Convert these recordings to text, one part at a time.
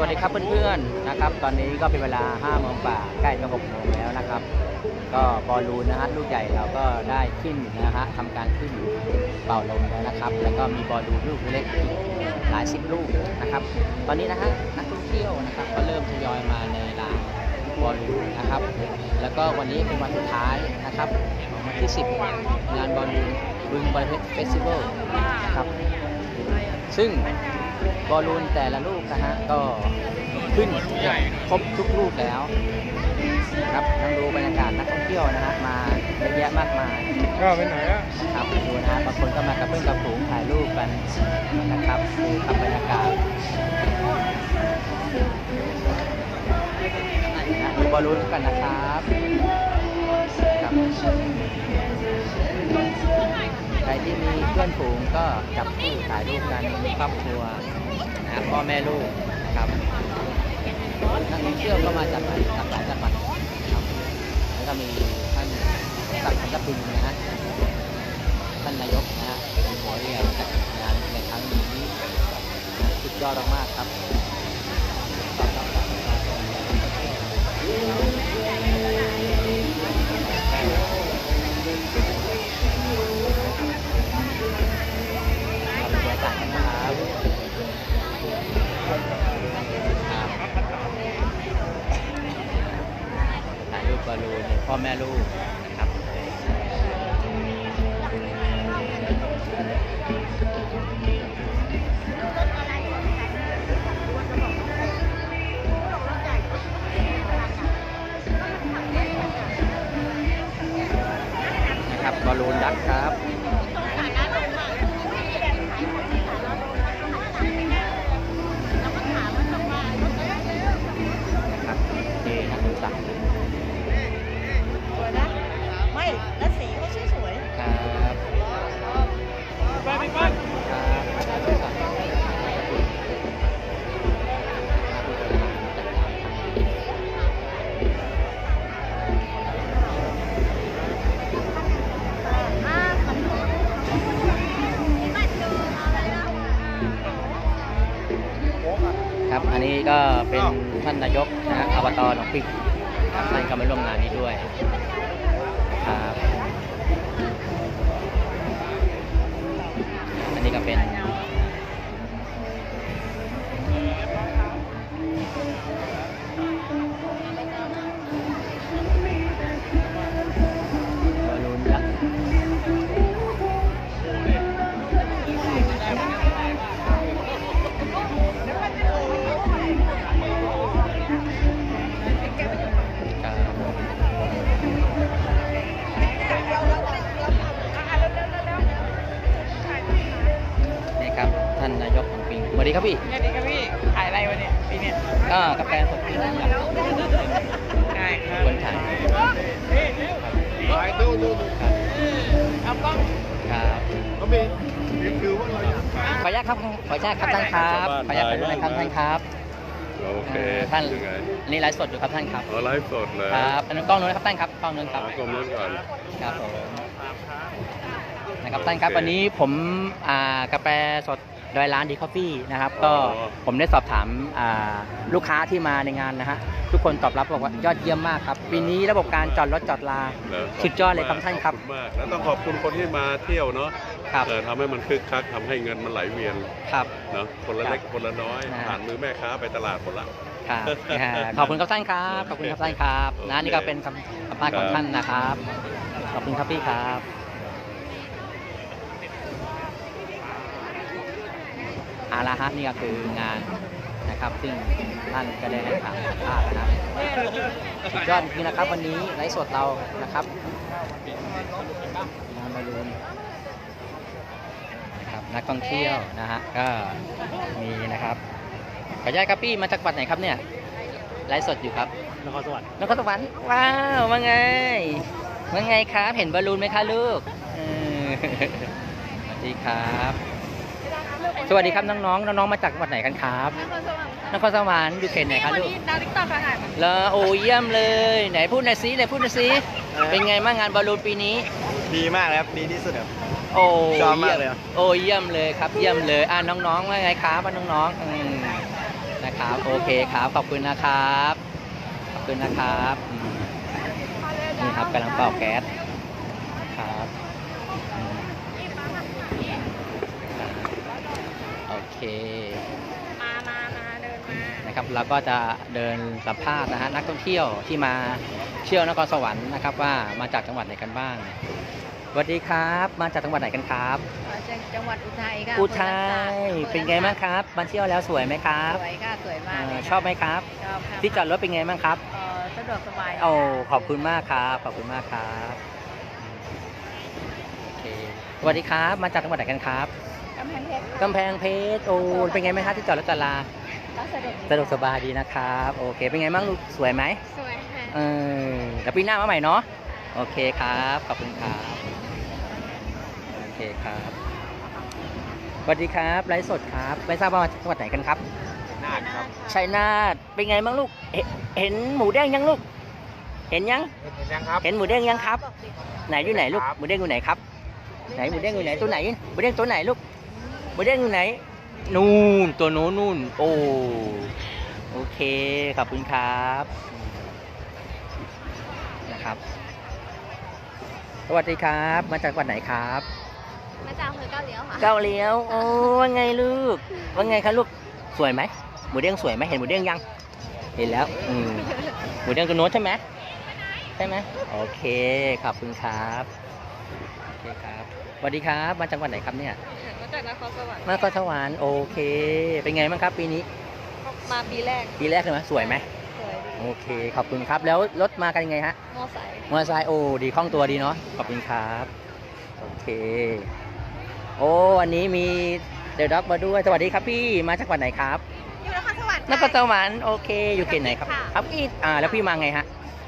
วัสดีครับเพื่อนๆนะครับ ตอนนี้ก็เป็นเวลา5โมงกว่าใกล้จะ6โมงแล้วนะครับ ก็บอลลูนนะฮะลูกใหญ่เราก็ได้ขึ้นนะฮะทำการขึ้นเป่าลมแล้วนะครับ แล้วก็มีบอลลูนลูกเล็กอีกหลายสิบลูกนะครับ ตอนนี้นะฮะนักท่องเที่ยวนะครับ ก็เริ่มทยอยมาในลานบอลลูนนะครับ แล้วก็วันนี้เป็นวันสุดท้ายนะครับวันที่ 10ลานบอลลูนบึงบอลเพชรเฟสติวัลนะครับซึ่ง บอลลูนแต่ละลูกนะฮะก็ขึ้นเกือบครบทุกลูกแล้วนะครับทั้งดูบรรยากาศนักท่องเที่ยวนะฮะมาเยอะแยะมากมายก็ไปไหนอะครับดูนะฮะบางคนก็มากับเพื่อนกับฝูงถ่ายรูปกันนะครับดูครับบรรยากาศนะดูบอลลูนกันนะครับครับใค รที่มีเพื่อนฝูงก็จับคู่ถ่ายรูปกันครอบครัวนะพ่อแม่ลูกครับนักท่องเที่ยวก็มาจากหลายจากหลายจังหวัดนะครับแล้วก็มีท่านศักดิ์พันธปินนะฮะท่านนายกนะฮะเป็นหัวเรียนจัดงานในครั้งนี้สุดยอดมากๆครับตอบรับจากประชาชน พ่อแม่ลูก อันนี่ไลฟ์สดอยู่ครับท่านครับอ๋อไลฟ์สดเลยครับอันนั้นกล้องนู้นนะครับท่านครับกล้องนู้นครับหากล้องนู้นก่อนครับผมนะครับท่านครับโอเควันนี้ผมอ่ากาแฟสดโดยร้านดีคอฟฟี่นะครับก็อ๋อผมได้สอบถามอ่าลูกค้าที่มาในงานนะฮะทุกคนตอบรับบอกว่ายอดเยี่ยมมากครับปีนี้ระบบการจอดรถจอดลาหรสุดยอดเลยครับท่านครับขอบคุณมากแล้วต้องขอบคุณคนที่มาเที่ยวเนาะครับเออทำให้มันคึกคักทำให้เงินมันไหลเวียนครับเนาะคนละครับเล็กคนละน้อยนะผ่านมือแม่ค้าไปตลาดหมดละ ครับอ่าขอบคุณครับท่านครับขอบคุณครับท่านครับนะนี่ก็เป็นคำสัมภาษณ์ของท่านนะครับ ขอบคุณครับพี่ครับเอาละฮะนี่ก็คืองานนะครับ ซึ่งท่านก็ได้ให้ข่าวสัมภาษณ์นะครับสุดยอดจริงๆนะครับ วันนี้ไลฟ์สดเรานะครับงานบอลลูนนะครับนักท่องเที่ยวนะฮะก็มีนะครับ ขออนุญาตครับพี่มาจากจังหวัดไหนครับเนี่ยไลฟ์สดอยู่ครับนครสวรรค์นครสวรรค์ว้าวว่าไงว่าไงครับ เห็นบอลลูนไหมคะลูกเออสวัสดีครับ สวัสดีครับน้องๆน้องๆมาจากจังหวัดไหนกันครับนครสวรรค์อยู่เขตไหนคะลูกดาวติ๊กต็อกค่ะถ่ายมาเลอโอ้เยี่ยมเลย ไหนพูดหน่อยสิไหนพูดหน่อยสิเป็นไงบ้างงานบอลลูนปีนี้ ดีมากเลยครับดีที่สุดครับโอ้ชอบมากยี่เลยอะโอ้เยี่ยมเลยครับ เยี่ยมเลยอ่าน้องๆว่าไงครับว่าน้องๆอืมนะ ครับโอเคครับขอบคุณนะครับ ขอบคุณนะครับอืมนี่ครับกำลังเป่าแก๊สครับอืมครับโอเคมามามาเดินมานะครับเราก็จะเดินสัมภาษณ์นะฮะนักท่องเที่ยวที่มาเที่ยวนครสวรรค์นะครับว่ามาจากจังหวัดไหนกันบ้าง สวัสดีครับ มาจากจังหวัดไหนกันครับมาจากจังหวัดอุทัยค่ะอุทัยเป็นไงบ้างครับมาเที่ยวแล้วสวยไหมครับสวยค่ะสวยมากเอ่เลอยค่ะชอบไหมครับชอบค่ะที่จอดรถเป็นไงบ้างครับเอ่อสะดวกสบายโอ้ขอบคุณมากครับขอบคุณมากครับโอเคสวัสดีครับมาจากจังหวัดไหนกันครับกำแพงเพชรกำแพงเพชรโอ้เป็นไงบ้างครับที่จอดรถจอดลาก็สะดวกสะดวกสบายดีนะครับโอเค เป็นไงบ้างลูกสวยไหมสวยค่ะเออแล้วปีหน้ามาใหม่เนาะโอเคครับ ขอบคุณครับโอ เคครับสวัสดีครับไลฟ์สดครับไม่ทราบว่ามาจากจังหวัดไหนกันครับนาดครับชัยนาทเป็นไงบ้างลูกเห็นเห็นหมูแดงยังลูก เห็นยังเห็นยังครับเห็นหมูแดงยังครับ ไหนอยู่ไหนลูกครับหมูแดงอยู่ไหนครับ ไหนหมูแดงอยู่ไหนตัวไหนหมูแดงตัวไหนลูกหมูแดงอยู่ไหน นู่นตัวโน้นนู่นโอ้โอเคขอบคุณครับนะครับ สวัสดีครับ มาจากจังหวัดไหนครับ มาจากอำเภอเก้าเลี้ยวค่ะ เก้าเลี้ยวโอ้ว่าไงลูกว่าไงคะลูกสวยไหมหมูเด้งสวยไหมเห็นหมูเด้งยัง เห็นแล้วอืมหมูเด้งตัวโน้นใช่ไหมใช่ไหมโอเคขอบคุณครับโอเคครับสวัสดีครับมาจากจังหวัดไหนครับเนี่ยมาจากนครสวรรค์มานครสวรรค์โอเค เป็นไงบ้างครับปีนี้มาปีแรกปีแรกเลยไหมสวยไหมสวยดีโอเค ขอบคุณครับแล้วรถมากันยังไงฮะมอไซค์มอเตอร์ไซค์โอ้ดีคล่องตัวดีเนาะขอบคุณครับ โอเค โอ้วันนี้มีเดลด็อกมาด้วย สวัสดีครับพี่มาจากจังหวัดไหนครับอยู่นครสวรรค์นครสวรรค์โอเคอยู่เขตไหนครับค่ะครับพี่อ่าแล้วพี่มาไงฮะ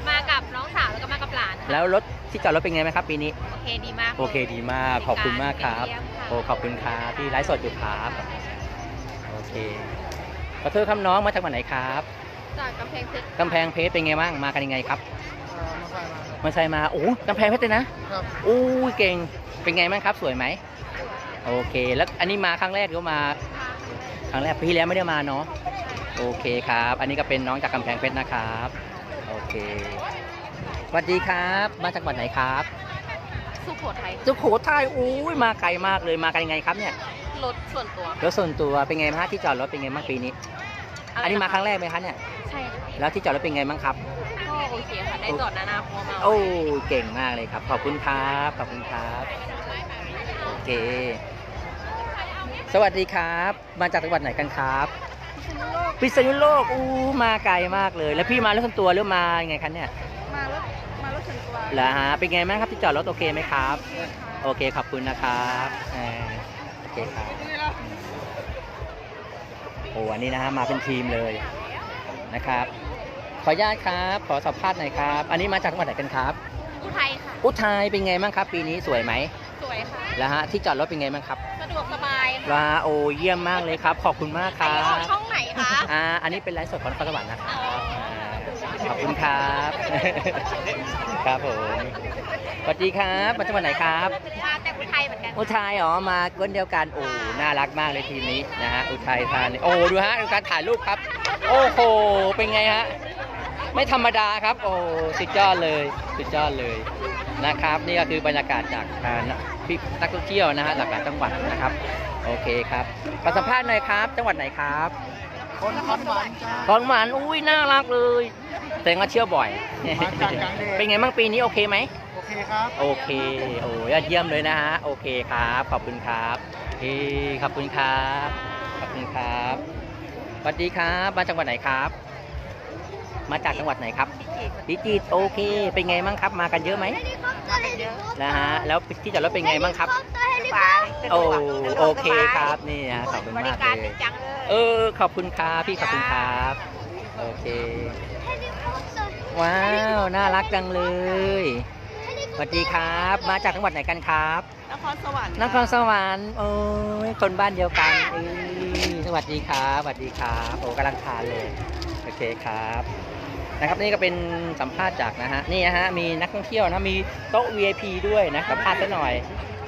มากับน้องสาวแล้วก็มากับหลานค่ะแล้วรถที่จอดรถเป็นไงไหมครับปีนี้โอเคดีมากโอเคดีมากขอบคุณมากครับเยี่ยมค่ะโอ้ขอบคุณครับพี่ไลฟ์สดอยู่ครับโอเคขอโทษครับน้องมาจากจังหวัดไหนครับจากกำแพงเพชรกำแพงเพชรเป็นไงบ้างมากันยังไงครับมาใช่มาโอ้กำแพงเพชรเลยนะครับโอ้ยเก่งเป็นไงบ้างครับสวยไหม โอเค แล้วอันนี้มาครั้งแรกหรือว่ามาครั้งแรกปีที่แล้วไม่ได้มาเนาะโอเคครับ อันนี้ก็เป็นน้องจากกำแพงเพชรนะครับโอเคสวัสดีครับ มาจากจังหวัดไหนครับ สุโขทัยสุโขทัยอุ้ยมาไกลมากเลยมากันยังไงครับเนี่ยรถส่วนตัวรถส่วนตัวเป็นไงบ้างฮะที่จอดรถเป็นไงบ้างปีนี้ อันนี้มาครั้งแรกไหมคะเนี่ยใช่ค่ะแล้วที่จอดรถเป็นไงบ้างครับก็โอเคค่ะได้จอดนานาพอมาโอ้เก่งมากเลยครับ ขอบคุณครับขอบคุณครับโอ เค สวัสดีครับ มาจากจังหวัดไหนกันครับพิษณุโลกอู้มาไกลมากเลย แล้วพี่มารถส่วนตัวหรือมายังไงคะเนี่ยมารถมารถส่วนตัวเหรอฮะเป็นไงบ้างครับที่จอดรถโอเคไหมครับ โอเคขอบคุณนะครับเอ่อโอเคครับโอ้อันนี้นะฮะมาเป็นทีมเลยนะครับ ขออนุญาตครับ ขอสัมภาษณ์หน่อยครับ อันนี้มาจากจังหวัดไหนกันครับอุทัยค่ะอุทัยเป็นไงบ้างครับ ปีนี้สวยไหม สวยค่ะแล้วฮะที่จอดรถเป็นไงบ้างครับสะดวกสบายค่ะว้าโอเยี่ยมมากเลยครับ ขอบคุณมากคอันรันี้ออบกช่องไหนคะอ่าอันนี้เป็นไลฟ์สดของนครสวรรค์นะครับอ่าขอบคุณครับ ครับผมสวัสดีครับมาจากจังหวัดไหนครับ มาแต่อุทัยเหมือนกันอุทัยอ๋อมาก้นเดียวกันโอ้น่ารักมากเลยทีมนี้นะฮะอุทัยธานีโอ้ดูฮะดูการถ่ายรูปครับ โอ้โหเป็นไงฮะไม่ธรรมดาครับ โอ้สุดยอดเลยสุดยอดเลย นะครับ นี่ก็คือบรรยากาศจากอ่าพี่นักท่องเที่ยวนะฮะหลากหลายจังหวัดนะครับ โอเคครับขอสัมภาษณ์หน่อยครับ จังหวัดไหนครับคนคอนหวานจ้าของหวานอุ้ยน่ารักเลยแต่ว่าเที่ยวบ่อยมาจากกลางแดดเป็นไงบ้างปีนี้โอเคไหมโอเคครับ โอเคโอ้ยอดเยี่ยมเลยนะฮะโอเคครับ ขอบคุณครับเฮ้ขอบคุณครับ ขอบคุณครับสวัสดีครับมาจากจังหวัดไหนครับ มาจากจังหวัดไหนครับพิจิตรโอเค เป็นไงบ้างครับ มากันเยอะไหมมากันเยอะนะฮะแล้วที่จอดรถเป็นไงบ้างครับสบายโอ้โอเคครับนี่นะขอบคุณบมากริการเลดียจังเลยเออขอบคุณครับพี่ขอบคุณครับโอเค ว้าวน่ารักจังเลยสวัสดีครับ มาจากจังหวัดไหนกันครับนครสวรรค์นครสวรรค์โอ้ยคนบ้านเดียวกันเอ้ยสวัสดีครับสวัสดีครับโอ้กำลังทานเลยโอเคครับ นะครับนี่ก็เป็นสัมภาษณ์จากนะฮะนี่นะฮะมีนักท่องเที่ยวนะมีโต๊ะ VIP ด้วยนะสัมภาษณ์ซะหน่อย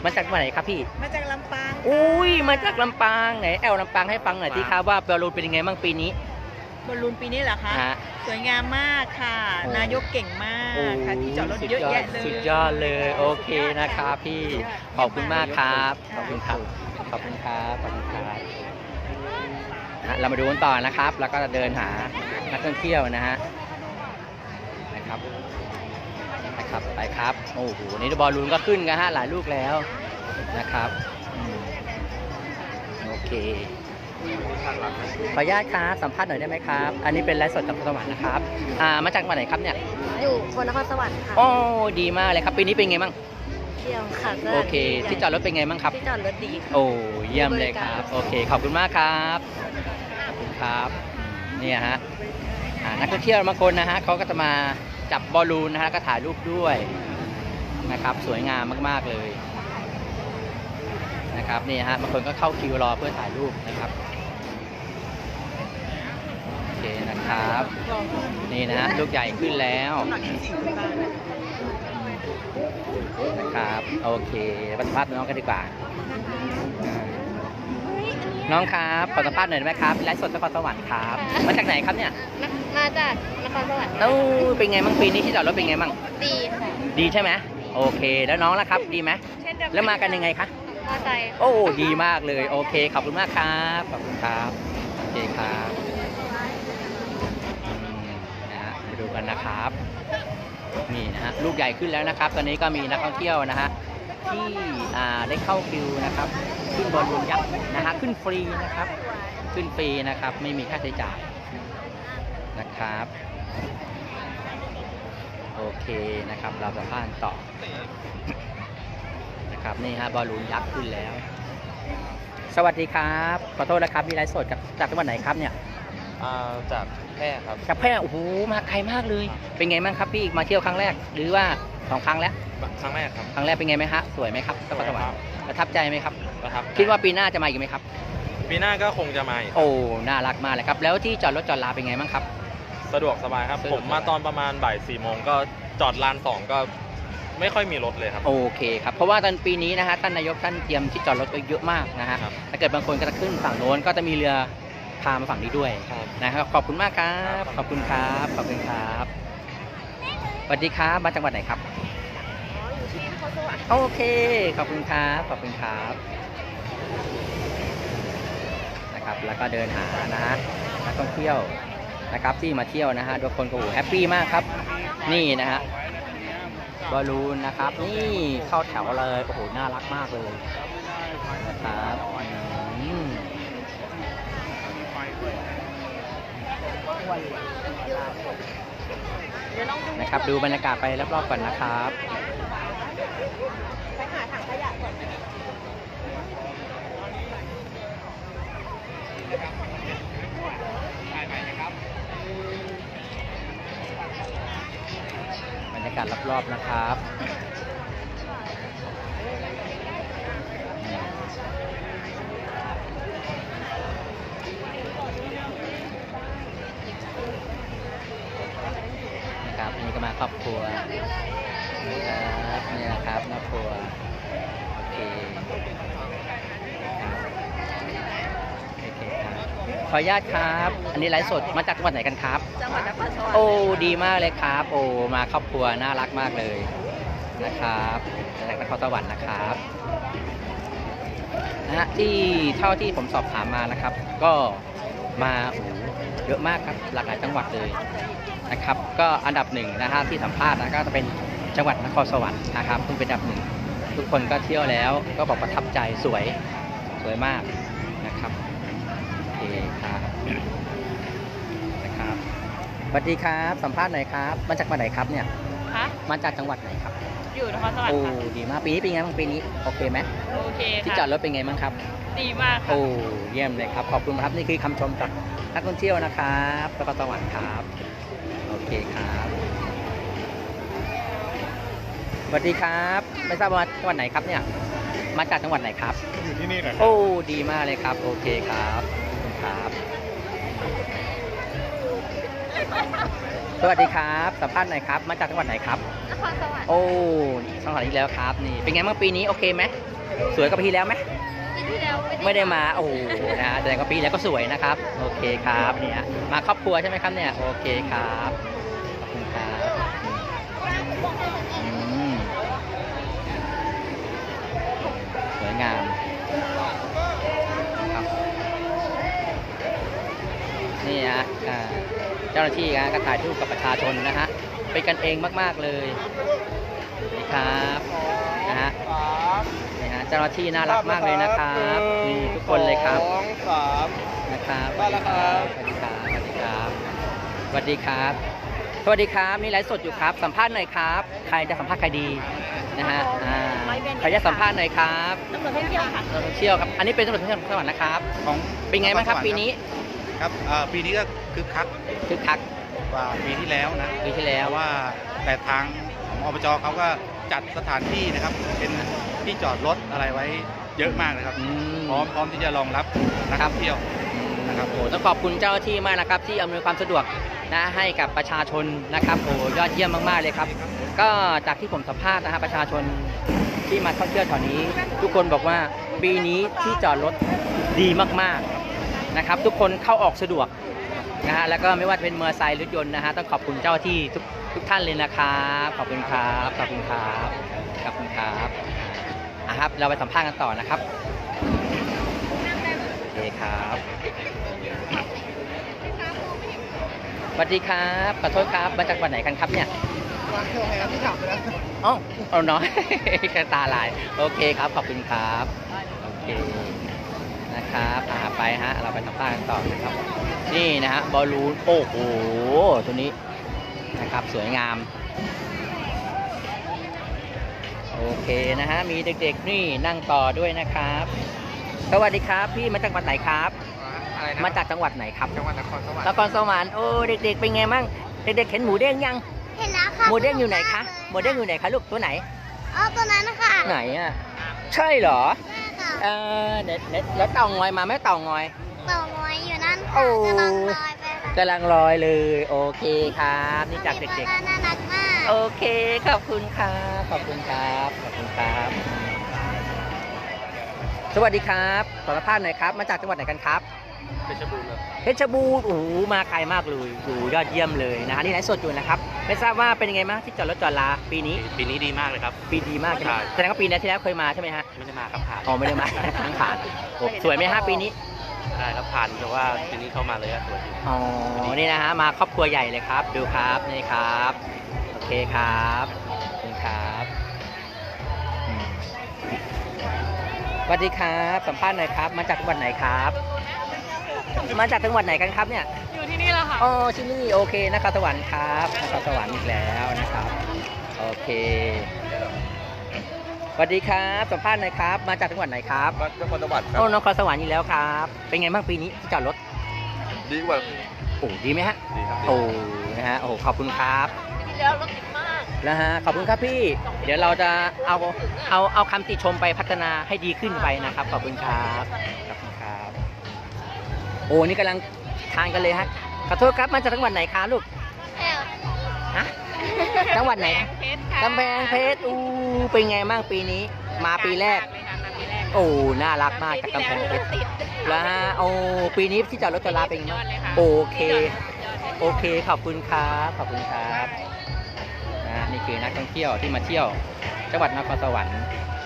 มาจากจังหวัดไหนครับพี่ มาจากลำปางอุ้ยมาจากลำปางไหนแอลลำปางให้ฟังหน่อยสิครับว่าบอลลูนเป็นยังไงบ้างปีนี้กบอลลูนปีนี้เหรอคะฮะสวยงามมากค่ะโอ้นายกเก่งมากค่ะที่จอดรถเยอะแยะเลยสุดยอดเลยโอเคนะครับพี่ขอบคุณมากครับขอบคุณครับขอบคุณครับขอบคุณครับฮะเรามาดูกันต่อนะครับ แล้วก็จะเดินหานักท่องเที่ยวนะฮะ นะครับนะครับไปครับโอ้โหนี่บอลลูนก็ขึ้นกันฮะหลายลูกแล้วนะครับอืมโอเคขออนุญาตครับสัมภาษณ์หน่อยได้ไหมครับ อันนี้เป็นไลฟ์สดจากสวรรค์นะครับอ่ามาจากจังหวัดไหนครับเนี่ยอยู่คนนครสวรรค์ค่ะโอ้ดีมากเลยครับปีนี้เป็นไงบ้างเที่ยวค่ะสถานโอเค ที่จอดรถเป็นไงบ้างครับที่จอดรถดีค่ะโอ้เยี่ยมเลยครับ โอเค ขอบคุณมากครับขอบคุณครับเนี่ยฮะอ่านักท่องเที่ยวบางคนนะฮะเขาก็จะมา จับบอลลูนนะฮะก็ถ่ายรูปด้วยนะครับสวยงามมากๆเลยนะครับนี่ฮะบางคนก็เข้าคิวรอเพื่อถ่ายรูปนะครับโอเคนะครับนี่นะฮะลูกใหญ่ขึ้นแล้วนะครับโอเคไปสัมภาษณ์น้องกันดีกว่า น้องครับขอสัมภาษณ์หน่อยได้ไหมครับไลฟ์สดนครสวรรค์ครับมาจากไหนครับเนี่ยมาจากนครสวรรค์เอ้าเป็นไงบ้างปีนี้ที่จอดรถเป็นไงบ้างดีค่ะดีใช่ไหมโอเค แล้วน้องล่ะครับดีไหมแล้วมากันยังไงคะมอใจโอ้ดีมากเลยโอเคขอบคุณมากครับขอบคุณครับโอเคครับอืมนะฮะมาดูกันนะครับนี่นะฮะลูกใหญ่ขึ้นแล้วนะครับ ตอนนี้ก็มีนักท่องเที่ยวนะฮะ ที่อ่าได้เข้าคิวนะครับ ขึ้นบอลลูนยักษ์นะฮะขึ้นฟรีนะครับ ขึ้นฟรีนะครับ ไม่มีค่าใช้จ่ายนะครับ โอเคนะครับ เราสัมภาษณ์ต่อนะครับนี่ฮะบอลลูนยักษ์ขึ้นแล้ว สวัสดีครับขอโทษนะครับมีไลฟ์สดจากจากจังหวัดไหนครับเนี่ยอ่าจากแพร่ครับจากแพร่โอ้โหมาไกลมากเลย เป็นไงบ้างครับพี่มาเที่ยวครั้งแรก หรือว่า สองครั้งแล้ว ครั้งแรกครับ ครั้งแรกเป็นไงไหมฮะสวยไหมครับนครสวรรค์ประทับใจไหมครับ ประทับคิดว่าปีหน้าจะมาอีกไหมครับ ปีหน้าก็คงจะมาอีกโอ้น่ารักมากเลยครับ แล้วที่จอดรถจอดลาเป็นไงบ้างครับ สะดวกสบายครับ สะดวก ผมมาตอนประมาณบ่ายสี่โมงก็จอดลานสองก็ไม่ค่อยมีรถเลยครับ โอเคครับเพราะว่าตอนปีนี้นะฮะท่านนายกท่านเตรียมที่จอดรถไว้เยอะมากนะฮะครับ ถ้าเกิดบางคนก็จะขึ้นฝั่งโน้นก็จะมีเรือพามาฝั่งนี้ด้วยครับ นะครับขอบคุณมากครับ ขอบคุณครับขอบคุณครับ สวัสดีครับมาจังหวัดไหนครับโอเค ขอบคุณครับขอบคุณครับนะครับแล้วก็เดินหานะฮะนักท่องเที่ยวนะครับที่มาเที่ยวนะฮะทุกคนก็โอ้โหแฮปปี้มากครับ นี่นะฮะบอลลูนนะครับ นี่เข้าแถวเลยโอ้โหน่ารักมากเลยนะครับอืม นะครับ ดูบรรยากาศไปรอบๆก่อนนะครับไปหาถังขยะก่อนบรรยากาศรอบๆนะครับนะครับอันนี้ก็มาค รอบครัวนะครับนี่นะครับครอบครัวโอเคครับโอเคครับขออนุญาตครับ อันนี้ไลฟ์สดมาจากจังหวัดไหนกันครับ จังหวัดนครสวรรค์โอ้ดีมากเลยครับ โอ้มาครอบครัวน่ารักมากเลยนะครับจากนครสวรรค์นะครับนะฮะที่เท่าที่ผมสอบถามมานะครับ ก็มาโอ้โหเยอะมากครับหลากหลายจังหวัดเลย นะครับ ก็อันดับหนึ่งนะฮะที่สัมภาษณ์นะก็จะเป็นจังหวัดนครสวรรค์นะครับซึ่งเป็นอันดับหนึ่งทุกคนก็เที่ยวแล้วก็บอกประทับใจสวยสวยมากนะครับโอเคครับนะครับสวัสดีครับสัมภาษณ์หน่อยครับมาจากจังหวัดไหนครับเนี่ยคะมาจากจังหวัดไหนครับ อยู่นครสวรรโอ้ค์ค่ะดีมากปีนี้เป็นไงบ้างปีนี้โอเคไหมโอเคที่จอดรถเป็นไงบ้างครับ ดีมากค่ะ โอ้เยี่ยมเลยครับ ขอบคุณครับ นี่คือคำชมจากนักท่องเที่ยวนะครับแล้วก็สวรรค์ครับโอ เคครับสวัสดีครับ ไม่ทราบว่าจังหวัดไหนครับเนี่ย มาจากจังหวัดไหนครับ อยู่ที่นี่แหละโอ้ดีมากเลยครับ โอเคครับขอบคุณครับ สวัสดีครับ สัมภาษณ์หน่อยครับ มาจากจังหวัดไหนครับ นครสวรรค์โอ้สองหลังอีกแล้วครับ นี่ เป็นไงบ้างปีนี้โอเคไหมสวยกว่าปีที่แล้วไหมปีที่แล้วไม่ไม่ได้มา โอ้โหนะฮะแต่ก็ปีแล้วก็สวยนะครับ โอเคครับเนี่ยมาครอบครัวใช่ไหมครับเนี่ย โอเคครับขอบาหน้าที่นะก็ถ่ายรูปกับประชาชนนะฮะเป็นกันเองมาก ๆ เลยนี่ครับนะฮะนี่ฮะเจ้าหน้าที่น่ารักมากเลยนะครับนี่ทุกคนเลยครับสองสามนะครับได้แล้วครับสวัสดีครับสวัสดีครับสวัสดีครับสวัสดีครับนี่ไลฟ์สดอยู่ครับ สัมภาษณ์หน่อยครับ ใครจะสัมภาษณ์ใครดีนะฮะอ่าใครจะสัมภาษณ์หน่อยครับตำรวจท่องเที่ยวค่ะตำรวจท่องเที่ยวครับ อันนี้เป็นตำรวจท่องเที่ยวจังหวัดนะครับ ของเป็นไงบ้างครับปีนี้ ครับเอ่อปีนี้ก็คึกคัก คึกคักกว่าปีที่แล้วนะปีที่แล้วแต่ว่าแต่ทางของอบจเขาก็จัดสถานที่นะครับ เป็นที่จอดรถอะไรไว้เยอะมากนะครับอืมพร้อมพร้อมที่จะรองรับนักท่องเที่ยวนะครับโอ้ต้องขอบคุณเจ้าหน้าที่มากนะครับ ที่อำนวยความสะดวกนะให้กับประชาชนนะครับโอ้ยอดเยี่ยมมาก ๆ เลยครับ ก็จากที่ผมสัมภาษณ์นะฮะประชาชนที่มาท่องเที่ยวแถวนี้ ทุกคนบอกว่าปีนี้ที่จอดรถดีมากๆนะครับ ทุกคนเข้าออกสะดวก นะฮะแล้วก็ไม่ว่าจะเป็นมอเตอร์ไซค์รถยนต์นะฮะต้องขอบคุณเจ้าหน้าที่ทุกทุกท่านเลยนะครับขอบคุณครับขอบคุณครับขอบคุณครับอะครับ เราไปสัมภาษณ์กันต่อนะครับโอเคครับสวัสดีครับขอโทษครับมาจากวันไหนกันครับเนี่ยอ๋อเอาน้อยแค่ตาลาย โอเคครับ ขอบคุณครับ โอเค นะครับอ่าไปฮะ เราไปสัมภาษณ์กันต่อนะครับ นี่นะฮะบอลลูน โอ้โห ตัวนี้นะครับสวยงาม โอเคนะฮะ มีเด็กๆนี่นั่งต่อด้วยนะครับ สวัสดีครับพี่มาจากจังหวัดไหนครับ อะไรนะมาจากจังหวัดไหนครับจังหวัดนครสวรรนค์ครสวรรค์โอ้เด็กๆเป็นไงมั่งเด็กๆเห็นหมูเด้งยังเห็นแล้วค่ะหมูเด้งอยู่ไหนคะหมูเด้งอยู่ไหนคะลูกตัวไหน อ๋อตัวนั้นค่ะไหนอะใช่เหรอแม่ ค่ะเออเด็ดเด็ดแล้วเต่างอยมาไหมเต่างอย เต่างอยอยู่นั่นโอ้ค่ะกำลังลอยไปค่ะกำลังลอยเลย โอเคครับ นี่จากเด็กมีปลาน่ารักมากๆโอเค ขอบคุณครับ ขอบคุณครับ ขอบคุณครับ สวัสดีครับ ขอสัมภาษณ์หน่อยครับ มาจากจังหวัดไหนกันครับ เพชรบูรณ์ครับเพชรบูรณ์โอ้โหมาไกลมากเลยโอ้โหยอดเยี่ยมเลยนะฮะนี่ไลฟ์สดอยู่นะครับ ไม่ทราบว่าเป็นยังไงบ้างที่จอดรถจอดลาปีนี้ ปีนี้ดีมากเลยครับ ปีดีมากใช่ไหมใช่ แสดงว่าปีนี้ที่แล้วเคยมาใช่ไหมฮะไม่ได้มาครับผ่านอ๋อไม่ได้มา ทั้งผ่านโอ้สวยไหมฮะปีนี้ใช่ครับผ่านแต่ว่าปีนี้เข้ามาเลยอะสวยอยู่อ๋อ นี่นะฮะ มาครอบครัวใหญ่เลยครับ ดูครับ นี่ครับ โอเคครับขอบคุณครับอืมสวัสดีครับ สัมภาษณ์หน่อยครับ มาจากจังหวัดไหนครับ มาจากจังหวัดไหนกันครับเนี่ย อยู่ที่นี่แล้วค่ะ อ๋อที่นี่โอเคนครสวรรค์ครับนครสวรรค์อีกแล้วนะครับ โอเคสวัสดีครับสัมภาษณ์หน่อยครับ มาจากจังหวัดไหนครับวัดนครสวรรค์ครัโอ้นครสวรรค์อีกแล้วครับ เป็นไงบ้างปีนี้ที่จอดรถ ดีกว่าโอ้ดีไหมฮะ ดีครับ โอ้นะฮะ โอ้โหขอบคุณครับที่แล้วรถติดมาก นะฮะ ขอบคุณครับพี่ เดี๋ยวเราจะเอาเอาเอาคำติชมไปพัฒนาให้ดีขึ้นไปนะครับ ขอบคุณครับขอบคุณครับ โอ้นี่กำลังทานกันเลยฮะขอโทษครับมาจากจังหวัดไหนคะลูกฮะจังหวัดไหนเพชรค่ะกำแพงเพชรอู้เป็นไงบ้างปีนี้ มาปีแรกเลยค่ะมาปีแรกโอ้น่ารักมากจากกำแพงเพชรติดแล้วฮะโอ้ปีนี้ที่จอดรถจอดลาเป็นไงบ้างโอเค โอเคขอบคุณครับขอบคุณครับนะนี่คือนักท่องเที่ยวที่มาเที่ยว จังหวัดนครสวรรค์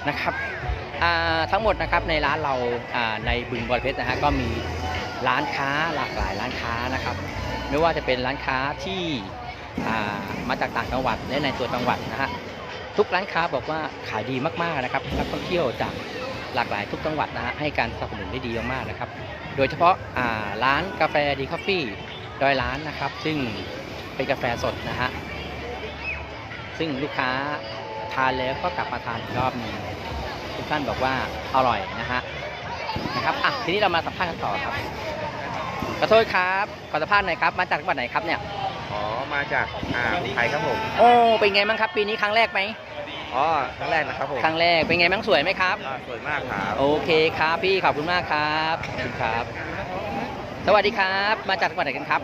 นะครับอ่าทั้งหมดนะครับในร้านเราอ่าในบึงบอลเพชรนะฮะก็มี ร้านค้าหลากหลายร้านค้านะครับ ไม่ว่าจะเป็นร้านค้าที่ามาจากต่างจังหวัดและในตัวจังหวัดนะฮะทุกร้านค้าบอกว่าขายดีมากๆนะครับนักท่องเที่ยวจากหลากหลายทุกจังหวัดนะฮะให้การสนับสนุนได้ดีมากๆนะครับ โดยเฉพาะาร้านกาแฟดีคอฟฟี่ดอยร้านนะครับ ซึ่งเป็นกาแฟสดนะฮะซึ่งลูกค้าทานแล้วก็กลับมาทานอีกรอบนึงทุกท่านบอกว่าอร่อยนะฮะ นะครับอะทีนี้เรามาสัมภาษณ์กันต่อครับขอโทษครับขอสัมภาษณ์หน่อยครับมาจากจังหวัดไหนครับเนี่ยอ๋อมาจากอ่าอุทัยครับผมโอ้เป็นไงบ้างครับ ปีนี้ครั้งแรกไหมอ๋อครั้งแรกนะครับผมครั้งแรกเป็นไงบ้างสวยไหมครับ อ่าสวยมากครับโอเคครับพี่ขอบคุณมากครับขอบคุณครับ สวัสดีครับ มาจากจังหวัดไหนกันครับ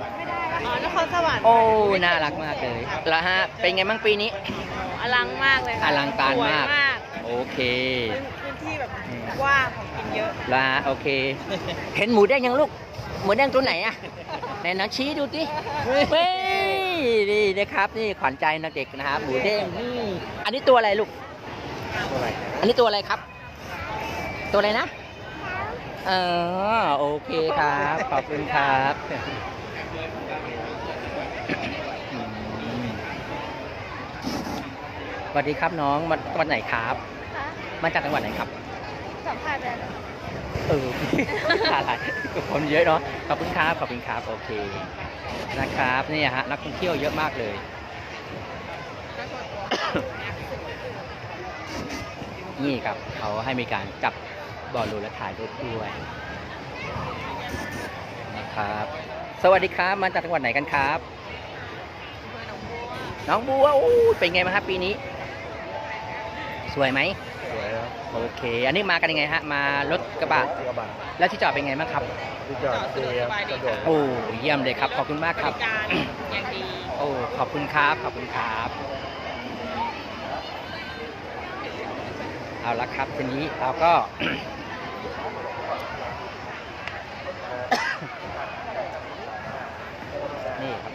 อ๋อนครสวรรค์โอ้น่ารักมากเลยแล้วฮะเป็นไงบ้างปีนี้ อลังมากเลยค่ะอลังการมาก สวยมากโอเคเป็นพื้นที่แบบอืมกว้างของกิน เยอะลาโอเค เห็นหมูแดงยังลูก หมูแดงตัวไหนอะไหนน้องชี้ดูสิเฮ้ยนี่นะครับ นี่ขวัญใจนะเด็กนะครับหมูแดงนี่อันนี้ตัวอะไรลูกอันนี้ตัวอะไรครับ ตัวอะไรนะเออโอเคครับ ขอบคุณครับอืมสวัสดีครับน้องมาวันไหนครับ มาจากจังหวัดไหนครับ สัมภาษณ์เลยเอออะไรคนเยอะเนาะขอบคุณครับขอบคุณครับโอเคนะครับนี่ฮะนักท่องเที่ยวเยอะมากเลยนี่ครับเขาให้มีการจับบอลลูนและถ่ายรูปด้วยนะครับ สวัสดีครับมาจากจังหวัดไหนกันครับน้องบัวโอ้เป็นไงบ้าครับปีนี้ สวยไหม โอเค อันนี้มากันยังไงฮะ มารถกระบะ กระบะแล้วที่จอดเป็นไงบ้างครับ ที่จอดเดียวสะดวกโอ้เยี่ยมเลยครับ ขอบคุณมากครับ การอย่างดีโอ้ขอบคุณครับ ขอบคุณครับ เอาละครับทีนี้เราก็ นี่ครับ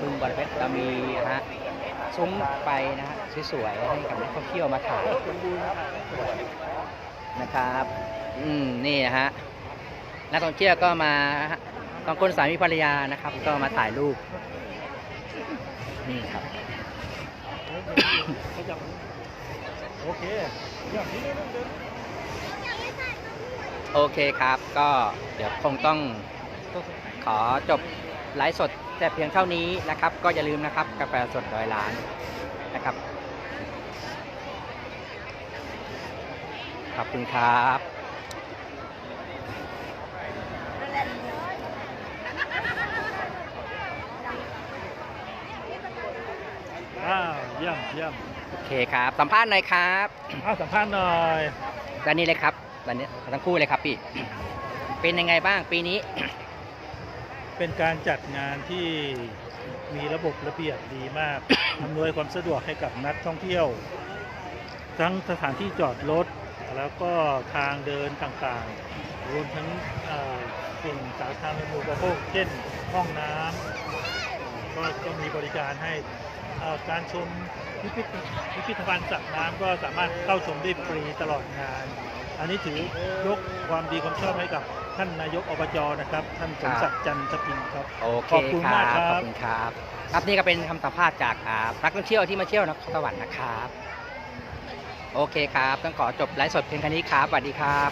บึงบอระเพ็ดเรามีนะฮะ ซุ้มไปนะฮะสวยๆให้กับนักท่องเที่ยวมาถ่ายนะครับ อืมนี่นะฮะนักท่องเที่ยวก็มาฮะบางคนสามีภรรยานะครับ ก็มาถ่ายรูป นี่ครับโอเคโอเคครับ ก็เดี๋ยวคงต้องขอจบ ไลฟ์สดแต่เพียงเท่านี้นะครับ ก็อย่าลืมนะครับกาแฟสดร้อยล้านนะครับขอบคุณครับอ้าวเยี่ยมเยี่ยมโอเคครับ สัมภาษณ์หน่อยครับอ้าวสัมภาษณ์หน่อยด้านนี้เลยครับด้านนี้ทั้งคู่เลยครับพี่ เป็นยังไงบ้างปีนี้ เป็นการจัดงานที่มีระบบระเบียบดีมาก อำนวยความสะดวกให้กับนักท่องเที่ยว ทั้งสถานที่จอดรถ แล้วก็ทางเดินต่างๆ รวมทั้งเอ่อสิ่งสาธารณูปโภคเช่นห้องน้ำก็ก็มีบริการให้เอ่อการชมพิพิธพิพิธภัณฑ์สัตว์น้ำก็สามารถเข้าชมได้ฟรีตลอดงาน อันนี้ถือยกความดีความชอบให้กับท่านนายกอบจนะครับ ท่านสมศักดิ์จันทพินครับโอเคขอบคุณคมารักบครับขอบคุณครับ ครับนี่ก็เป็นคำสัมภาษณ์จากอ่านักท่องเที่ยวที่มาเที่ยวนครสวรรค์นะครับ โอเคครับต้องขอจบไลฟ์สดเพียงแค่นี้ครับสวัสดีครับ